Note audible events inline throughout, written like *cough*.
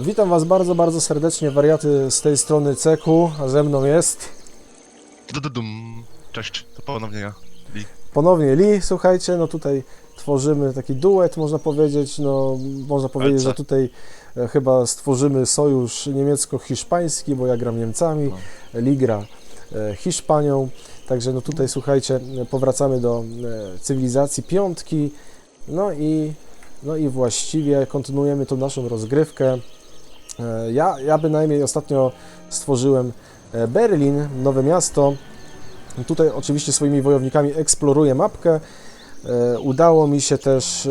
Witam Was bardzo, bardzo serdecznie, wariaty z tej strony Ceku, a ze mną jest Dududum. Cześć, to ponownie ja. Lee. ponownie Lee. Słuchajcie, no tutaj tworzymy taki duet, można powiedzieć, no można powiedzieć, że tutaj e, chyba stworzymy sojusz niemiecko-hiszpański, bo ja gram Niemcami, Lee gra e, Hiszpanią, także no tutaj słuchajcie, powracamy do e, cywilizacji piątki, no i, no i właściwie kontynuujemy tą naszą rozgrywkę. E, Ja, ja bynajmniej ostatnio stworzyłem e, Berlin, nowe miasto. Tutaj oczywiście swoimi wojownikami eksploruję mapkę. E, Udało mi się też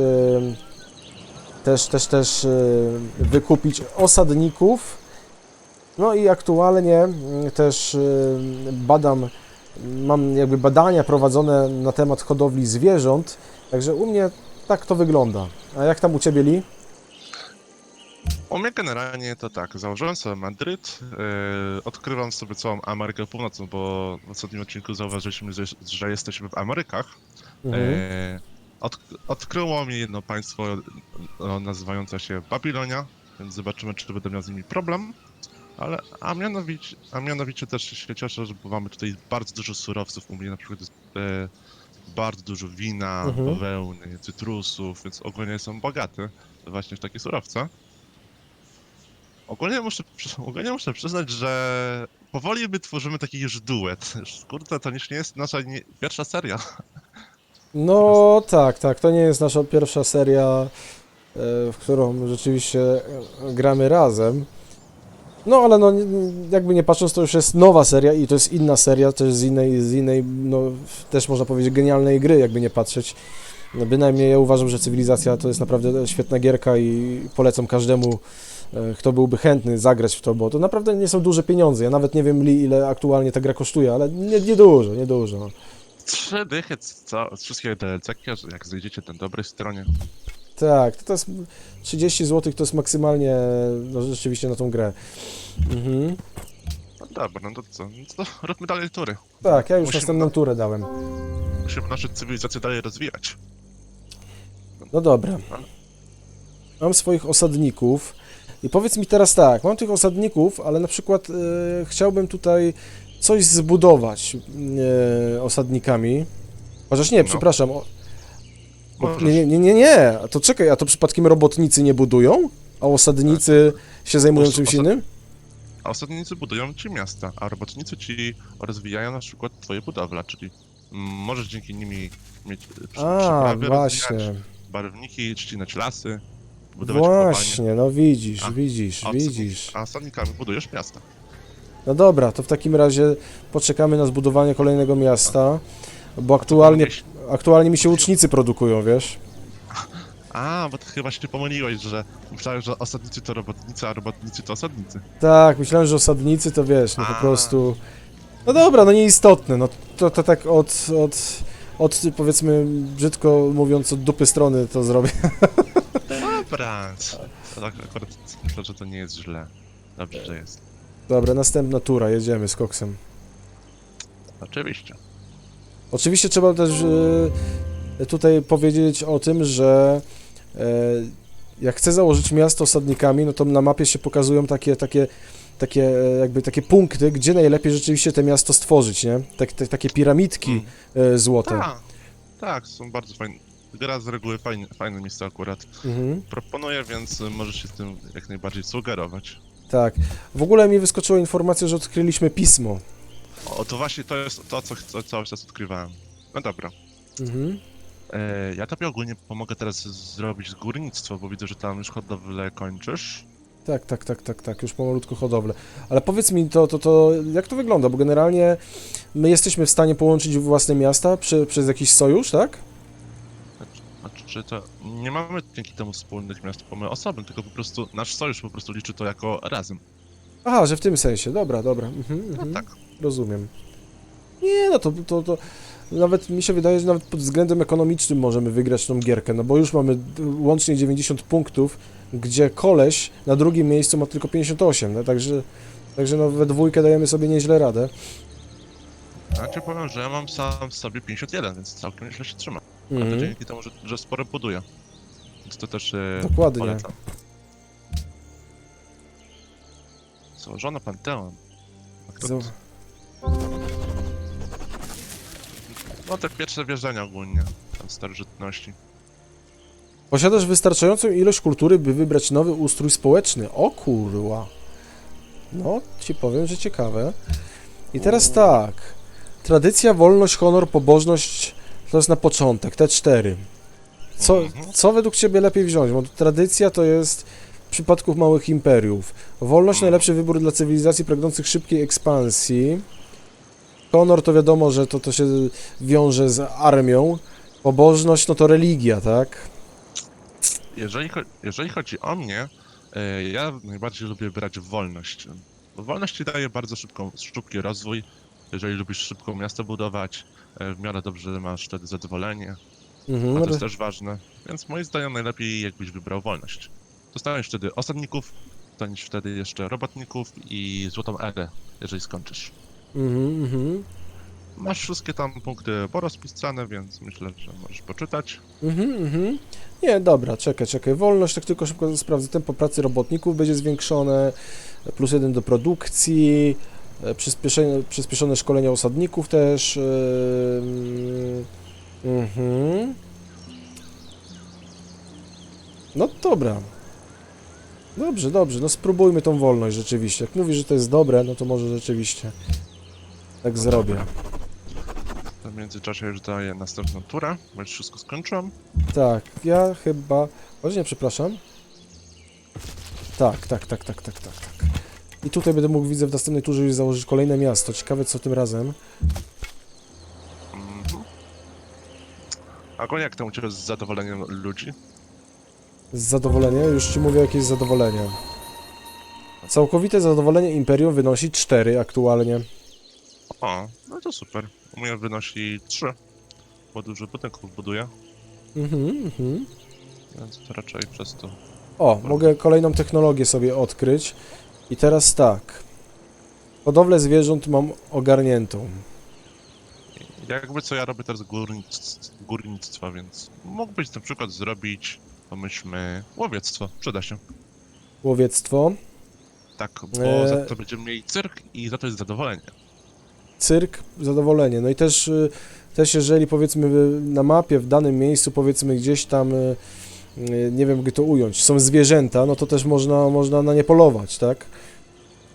też, też, też wykupić osadników. No i aktualnie też badam, mam jakby badania prowadzone na temat hodowli zwierząt. Także u mnie tak to wygląda. A jak tam u Ciebie, Li? U mnie generalnie to tak, założyłem sobie Madryt, yy, odkrywam sobie całą Amerykę Północną, bo w ostatnim odcinku zauważyliśmy, że, że jesteśmy w Amerykach. Mhm. Yy, od, odkryło mnie jedno państwo no, nazywające się Babilonia, więc zobaczymy, czy będę miał z nimi problem. Ale, a mianowicie, a mianowicie też się cieszę, że mamy tutaj bardzo dużo surowców. U mnie na przykład jest e, bardzo dużo wina, Mhm. bawełny, cytrusów, więc ogólnie są bogaty właśnie w takie surowce. Ogólnie muszę, ogólnie muszę przyznać, że powoli my tworzymy taki już duet. Kurde, to już nie jest nasza nie, pierwsza seria. No tak, tak. To nie jest nasza pierwsza seria, e, w którą rzeczywiście e, gramy razem. No ale no, jakby nie patrząc, to już jest nowa seria i to jest inna seria, też z innej, z innej, no też można powiedzieć genialnej gry, jakby nie patrzeć. No, bynajmniej ja uważam, że Cywilizacja to jest naprawdę świetna gierka i polecam każdemu, kto byłby chętny zagrać w to, bo to naprawdę nie są duże pieniądze. Ja nawet nie wiem, Li, ile aktualnie ta gra kosztuje, ale nie, nie dużo, nie dużo. no. Trzy dychy co, z wszystkie DLC, jak znajdziecie na dobrej stronie. Tak, to, to jest 30 zł to jest maksymalnie no, rzeczywiście na tą grę. Mhm. No dobra, no to co? No to *laughs* róbmy dalej tury. Tak, ja już Musimy- następną turę dałem. Musimy nasze cywilizacje dalej rozwijać. No dobra. Mam swoich osadników i powiedz mi teraz tak, mam tych osadników, ale na przykład e, chciałbym tutaj coś zbudować e, osadnikami. Chociaż nie, No. przepraszam. O, Możesz. nie, nie, nie, nie, a to czekaj, a to przypadkiem robotnicy nie budują? A osadnicy się zajmują Osad- czymś osad- innym? A osadnicy budują ci miasta, a robotnicy ci rozwijają na przykład twoje budowla, czyli mm, możesz dzięki nimi mieć e, przy, A, przeprawy właśnie. barwniki, ścinać lasy, budować kopalnie. Właśnie, no widzisz, A, widzisz, A widzisz. A osadnikami budujesz miasta. No dobra, to w takim razie poczekamy na zbudowanie kolejnego miasta, bo aktualnie, aktualnie mi się łucznicy produkują, wiesz? A, bo ty chyba się pomyliłeś, że myślałem, że osadnicy to robotnicy, a robotnicy to osadnicy. Tak, myślałem, że osadnicy to wiesz, no po prostu... No dobra, no nieistotne, no to, to tak od, od, od powiedzmy, brzydko mówiąc, od dupy strony to zrobię. *laughs* Dobra. To tak akurat myślę, że to nie jest źle. Dobrze, że jest. Dobra, następna tura, jedziemy z koksem. Oczywiście. Oczywiście trzeba też e, tutaj powiedzieć o tym, że e, jak chcę założyć miasto osadnikami, no to na mapie się pokazują takie, takie, takie e, jakby takie punkty, gdzie najlepiej rzeczywiście te miasto stworzyć, nie? Tak, tak, takie piramidki e, złote. Tak, tak, są bardzo fajne. Gra z reguły fajne, fajne miejsce akurat. Mhm, Proponuję, więc możesz się z tym jak najbardziej sugerować. tak. W ogóle mi wyskoczyła informacja, że odkryliśmy pismo. O, to właśnie to jest to, co, co cały czas odkrywałem. No dobra. Mhm. E, ja tobie ogólnie pomogę teraz zrobić górnictwo, bo widzę, że tam już hodowlę kończysz. Tak, tak, tak, tak, tak, już pomalutku hodowlę. Ale powiedz mi, to, to, to jak to wygląda? Bo generalnie my jesteśmy w stanie połączyć własne miasta przy, przez jakiś sojusz, tak? Znaczy, to nie mamy dzięki temu wspólnych miast, bo my osobno, tylko po prostu nasz sojusz po prostu liczy to jako razem. Aha, że w tym sensie, dobra, dobra. Mhm, No mhm, tak. Rozumiem. Nie, no to, to, to nawet mi się wydaje, że nawet pod względem ekonomicznym możemy wygrać tą gierkę, no bo już mamy łącznie 90 punktów, gdzie koleś na drugim miejscu ma tylko 58, no także, także no we dwójkę dajemy sobie nieźle radę. Znaczy powiem, że ja mam sam w sobie 51, więc całkiem nieźle się trzyma. A to Mhm. dzięki temu, że, że sporo buduję. Więc to też e, Dokładnie. polecam. Założono Panteon. A kto- Za- No te pierwsze wierzenia ogólnie, tam starożytności. Posiadasz wystarczającą ilość kultury, by wybrać nowy ustrój społeczny. O kurwa. No, ci powiem, że ciekawe. I teraz tak. Tradycja, wolność, honor, pobożność to jest na początek, te cztery. Co, Mhm. co według Ciebie lepiej wziąć? Bo tradycja to jest w przypadku małych imperiów. Wolność Mhm. najlepszy wybór dla cywilizacji pragnących szybkiej ekspansji. Honor to wiadomo, że to, to się wiąże z armią. Pobożność no to religia, tak? Jeżeli, cho- jeżeli chodzi o mnie, e, ja najbardziej lubię brać wolność. Wolność ci daje bardzo szybką, szybki rozwój. Jeżeli lubisz szybko miasto budować, w miarę dobrze masz wtedy zadowolenie, Mhm, a to re- jest też ważne. Więc moim zdaniem najlepiej jakbyś wybrał wolność. Dostaniesz wtedy osadników, dostaniesz wtedy jeszcze robotników i złotą erę, jeżeli skończysz. Mhm, mhm. Masz wszystkie tam punkty porozpisane, więc myślę, że możesz poczytać. Mhm, mhm. Nie, dobra, czekaj, czekaj. Wolność, tak tylko szybko sprawdzę. Tempo pracy robotników będzie zwiększone, plus jeden do produkcji, e, przyspieszenie, przyspieszone szkolenia osadników też. yy, Mhm. No dobra. Dobrze, dobrze, no spróbujmy tą wolność rzeczywiście. Jak mówisz, że to jest dobre, no to może rzeczywiście tak zrobię. W międzyczasie już daję następną turę, bo już wszystko skończyłem. Tak, ja chyba. O nie, przepraszam. Tak, tak, tak, tak, tak, tak, tak. I tutaj będę mógł, widzę, w następnej turze już założyć kolejne miasto. Ciekawe, co tym razem. Mhm. Ogólnie jak tam u z zadowoleniem ludzi? Z zadowolenia, już ci mówię, jakie jest zadowolenie. Całkowite zadowolenie Imperium wynosi 4 aktualnie. O, no to super. U mnie wynosi 3, bo dużo budynków buduję, Mhm, mhm. więc to raczej przez to. O, mogę kolejną technologię sobie odkryć. I teraz tak. Hodowlę zwierząt mam ogarniętą. Jakby co ja robię teraz górnictw, górnictwa, więc mógłbyś na przykład zrobić, pomyślmy, łowiectwo. Przyda się. Łowiectwo. Tak, bo Eee. za to będziemy mieli cyrk i za to jest zadowolenie. cyrk, zadowolenie. No i też, y, też jeżeli powiedzmy y, na mapie w danym miejscu, powiedzmy gdzieś tam, y, nie wiem jak to ująć, są zwierzęta, no to też można, można na nie polować, tak?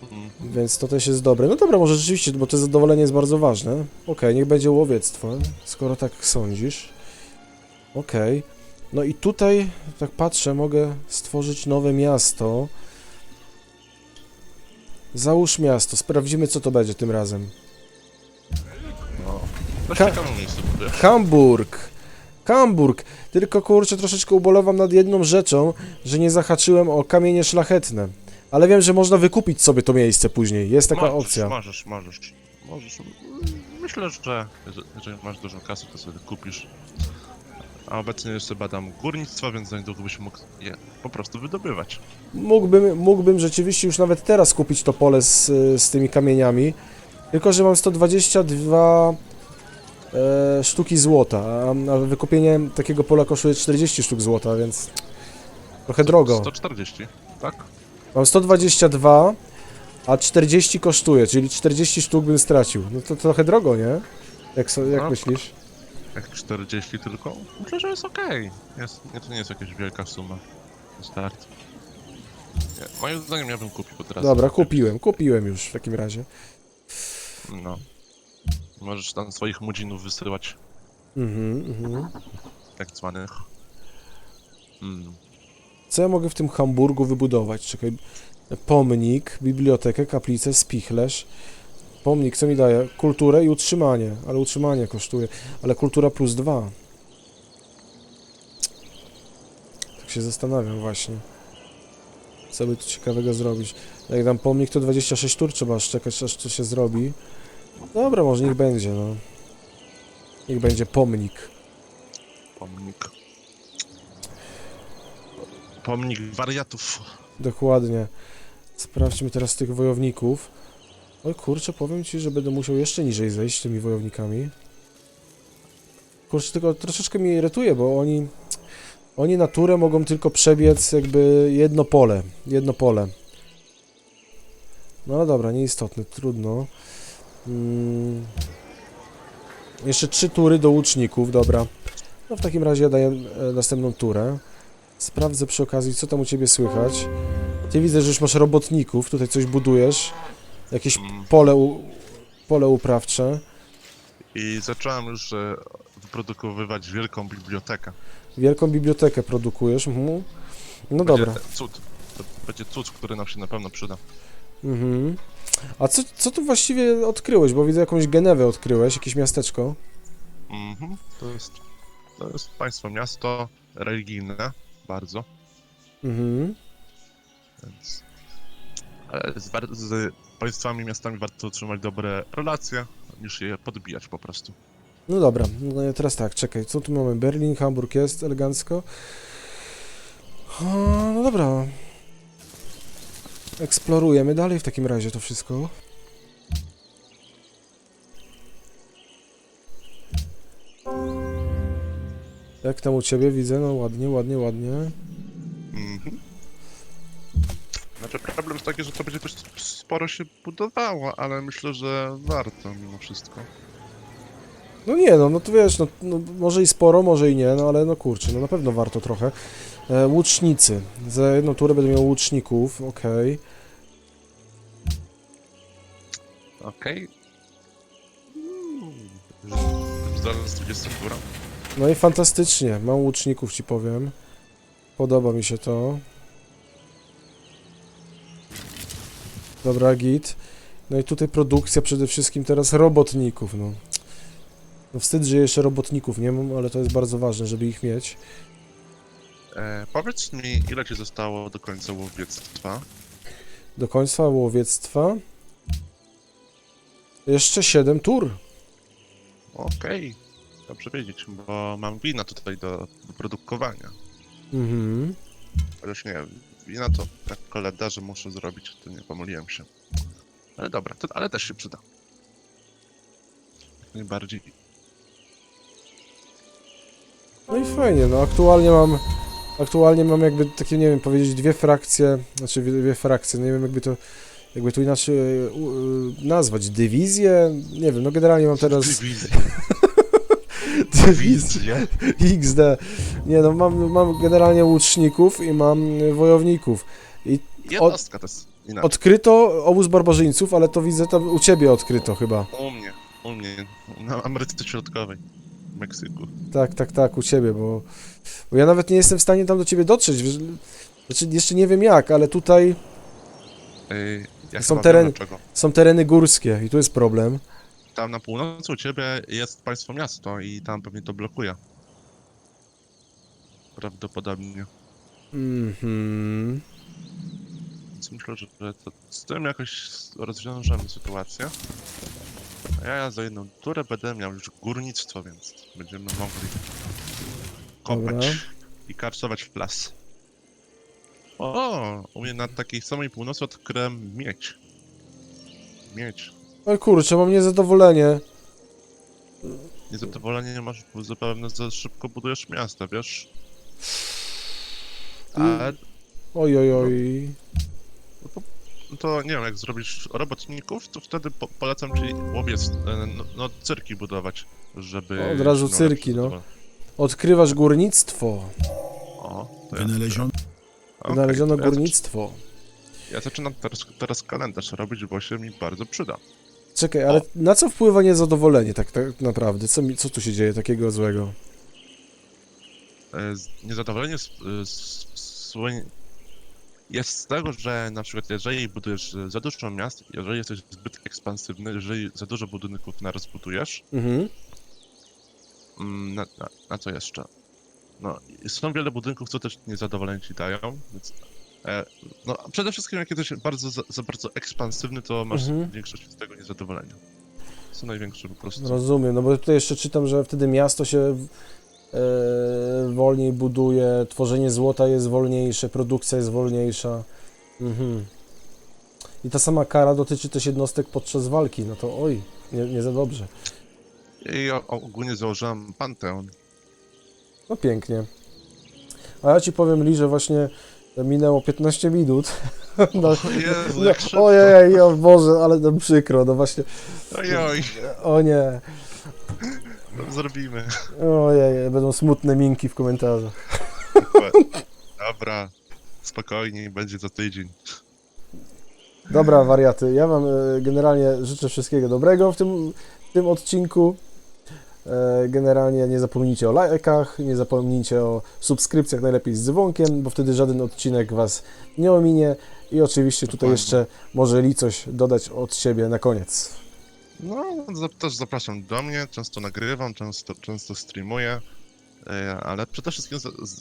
Mhm. Więc to też jest dobre. No dobra, może rzeczywiście, bo to zadowolenie jest bardzo ważne. Okej, niech będzie łowiectwo, skoro tak sądzisz. Okej. No i tutaj, tak patrzę, mogę stworzyć nowe miasto. Załóż miasto, sprawdzimy co to będzie tym razem. No. Ka-. Hamburg. Hamburg. Tylko kurczę, troszeczkę ubolewam nad jedną rzeczą, że nie zahaczyłem o kamienie szlachetne. Ale wiem, że można wykupić sobie to miejsce później. Jest taka możesz, opcja. Możesz, możesz, możesz. Myślę, że jeżeli- masz dużo kasy, to sobie kupisz. A obecnie jeszcze badam górnictwo, więc za niedługo byś mógł je po prostu wydobywać. Mógłbym, mógłbym rzeczywiście już nawet teraz kupić to pole z, z tymi kamieniami. Tylko, że mam 122 e, sztuki złota, a, wykupienie takiego pola kosztuje 40 sztuk złota, więc trochę drogo. 140, tak? Mam 122, a 40 kosztuje, czyli 40 sztuk bym stracił. No to trochę drogo, nie? Jak, so, jak No. myślisz? Jak 40 tylko? Myślę, że jest okej. Nie, to nie jest jakaś wielka suma. Start. Moim zdaniem ja bym kupił od razu. Dobra, kupiłem, kupiłem już w takim razie. No. Możesz tam swoich mudzinów wysyłać, Mhm, mhm. tak zwanych. Mm. Co ja mogę w tym Hamburgu wybudować? Czekaj. Pomnik, bibliotekę, kaplicę, spichlerz. Pomnik, co mi daje? Kulturę i utrzymanie, ale utrzymanie kosztuje. Ale kultura plus dwa. Tak się zastanawiam właśnie. Co by tu ciekawego zrobić? Jak dam pomnik, to 26 tur trzeba aż czekać, aż to się zrobi. Dobra, może niech będzie, no. Niech będzie pomnik. Pomnik. Pomnik wariatów. Dokładnie. Sprawdźmy teraz tych wojowników. Oj kurczę, powiem ci, że będę musiał jeszcze niżej zejść tymi wojownikami. Kurczę, tylko troszeczkę mnie irytuje, bo oni... Oni na turę mogą tylko przebiec jakby jedno pole. Jedno pole. No dobra, nieistotne, trudno. Mm. Jeszcze trzy tury do łuczników, dobra. No w takim razie ja daję e, następną turę. Sprawdzę przy okazji, co tam u Ciebie słychać. Ty widzę, że już masz robotników, tutaj coś budujesz. Jakieś Mm. pole, u, pole uprawcze. I zacząłem już e, wyprodukowywać wielką bibliotekę. Wielką bibliotekę produkujesz. Mhm. No Będzie dobra. Cud. To będzie cud, który nam się na pewno przyda. Mhm. A co, co tu właściwie odkryłeś? Bo widzę jakąś Genewę odkryłeś, jakieś miasteczko. Mhm. To jest, to jest państwo, miasto religijne, bardzo, Mhm. więc... Ale z, war- z państwami, miastami warto utrzymać dobre relacje, niż je podbijać po prostu. No dobra, no teraz tak, czekaj, co tu mamy? Berlin, Hamburg jest elegancko. O, no dobra. Eksplorujemy dalej w takim razie to wszystko. Jak tam u ciebie widzę? No ładnie, ładnie, ładnie. Mhm. Znaczy problem jest taki, że to będzie dość sporo się budowało, ale myślę, że warto mimo wszystko. No nie, no, no to wiesz, no, no może i sporo, może i nie, no ale no kurczę, no na pewno warto trochę. E, łucznicy. Za jedną turę będę miał łuczników, okej. Okej. Mm. Zaraz 20 góra. No i fantastycznie, mam łuczników ci powiem. Podoba mi się to. Dobra, git. No i tutaj produkcja przede wszystkim teraz robotników, no. No wstyd, że jeszcze robotników nie mam, ale to jest bardzo ważne, żeby ich mieć. E, powiedz mi, ile ci zostało do końca łowiectwa? Do końca łowiectwa. Jeszcze 7 tur. Okej. Dobrze wiedzieć, bo mam wina tutaj do, do produkowania. Mhm. Chociaż nie, wina to tak kalendarze muszę zrobić, to nie pomyliłem się. Ale dobra, to, ale też się przyda. Jak najbardziej. No i fajnie, no aktualnie mam aktualnie mam jakby takie, nie wiem, powiedzieć dwie frakcje, znaczy dwie, frakcje, nie wiem jakby to jakby to inaczej e, e, nazwać, dywizję, nie wiem, no generalnie mam teraz Dywizję. *laughs* dywizję XD, nie no, mam, mam generalnie łuczników i mam wojowników. Jednostka to jest inaczej. Odkryto obóz barbarzyńców, ale to widzę tam u ciebie odkryto chyba. U mnie, u mnie, na Ameryce Środkowej, Meksyku. Tak, tak, tak, u ciebie, bo, bo ja nawet nie jestem w stanie tam do ciebie dotrzeć. Znaczy, jeszcze nie wiem jak, ale tutaj ja Są chyba tereny- wiem dlaczego. są tereny górskie i tu jest problem. Tam na północy u ciebie jest państwo miasto i tam pewnie to blokuje. Prawdopodobnie. Mhm. Więc myślę, że że to, z tym jakoś rozwiążemy sytuację. A ja za jedną turę będę miał już górnictwo, więc będziemy mogli kopać Dobra. i karcować w las. O, u mnie na takiej samej północy odkryłem miedź. Miedź. Oj kurczę, mam niezadowolenie. Niezadowolenie nie masz, bo zapewne za szybko budujesz miasta, wiesz? Mm. Ale Oj, oj, oj. No to nie wiem, jak zrobisz robotników, to wtedy po polecam ci łowiec, e, no, no cyrki budować, żeby... Od razu cyrki, no. Odkrywasz górnictwo. O, to ja, Wynaleziono okej, Znaleziono to ja, górnictwo. ja zaczynam teraz, teraz kalendarz robić, bo się mi bardzo przyda. Czekaj, ale O. na co wpływa niezadowolenie tak, tak naprawdę? Co, mi, co tu się dzieje takiego złego? E, z- Niezadowolenie z, z, słynie- jest z tego, że na przykład jeżeli budujesz za dużo miast, jeżeli jesteś zbyt ekspansywny, jeżeli za dużo budynków naraz budujesz, Mhm. Mm, Na, na, na co jeszcze? No, są wiele budynków, co też niezadowolenie ci dają, więc... E, no, a przede wszystkim jak jesteś bardzo, za, za bardzo ekspansywny, to masz Mhm. większość z tego niezadowolenia. Są największe po prostu. Rozumiem, no bo tutaj jeszcze czytam, że wtedy miasto się wolniej buduje, tworzenie złota jest wolniejsze, produkcja jest wolniejsza. Mhm. I ta sama kara dotyczy też jednostek podczas walki, no to oj, nie, nie za dobrze. I o, ogólnie założyłem Panteon. No pięknie. A ja ci powiem, Li, że właśnie minęło 15 minut. *laughs* No, O Jezu, no, jak ojej, o Boże, ale nam przykro, no właśnie, Ojoj, o nie, zrobimy. ojej, będą smutne minki w komentarzach. Dobra, spokojnie, będzie za tydzień. Dobra, wariaty, ja Wam e, generalnie życzę wszystkiego dobrego w tym, w tym odcinku. E, Generalnie nie zapomnijcie o lajkach, nie zapomnijcie o subskrypcjach, najlepiej z dzwonkiem, bo wtedy żaden odcinek Was nie ominie. I oczywiście tutaj Dokładnie. jeszcze może Li coś dodać od siebie na koniec. No, za- też zapraszam do mnie, często nagrywam, często, często streamuję, e, ale przede wszystkim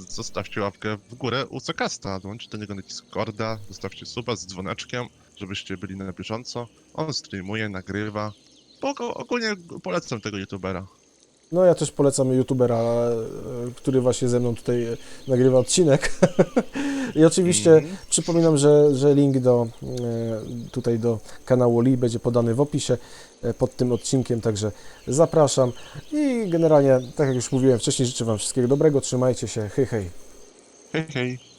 zostawcie łapkę w górę u Cekasta, dołączcie do niego na Discorda, zostawcie suba z dzwoneczkiem, żebyście byli na bieżąco. On streamuje, nagrywa, bo og- ogólnie polecam tego youtubera. No ja też polecam youtubera, e, który właśnie ze mną tutaj e, nagrywa odcinek. *laughs* I oczywiście Mhm. przypominam, że, że link do e, tutaj do kanału Li będzie podany w opisie pod tym odcinkiem, także zapraszam. I generalnie, tak jak już mówiłem wcześniej, życzę Wam wszystkiego dobrego, trzymajcie się, hej hej. Hej, hej.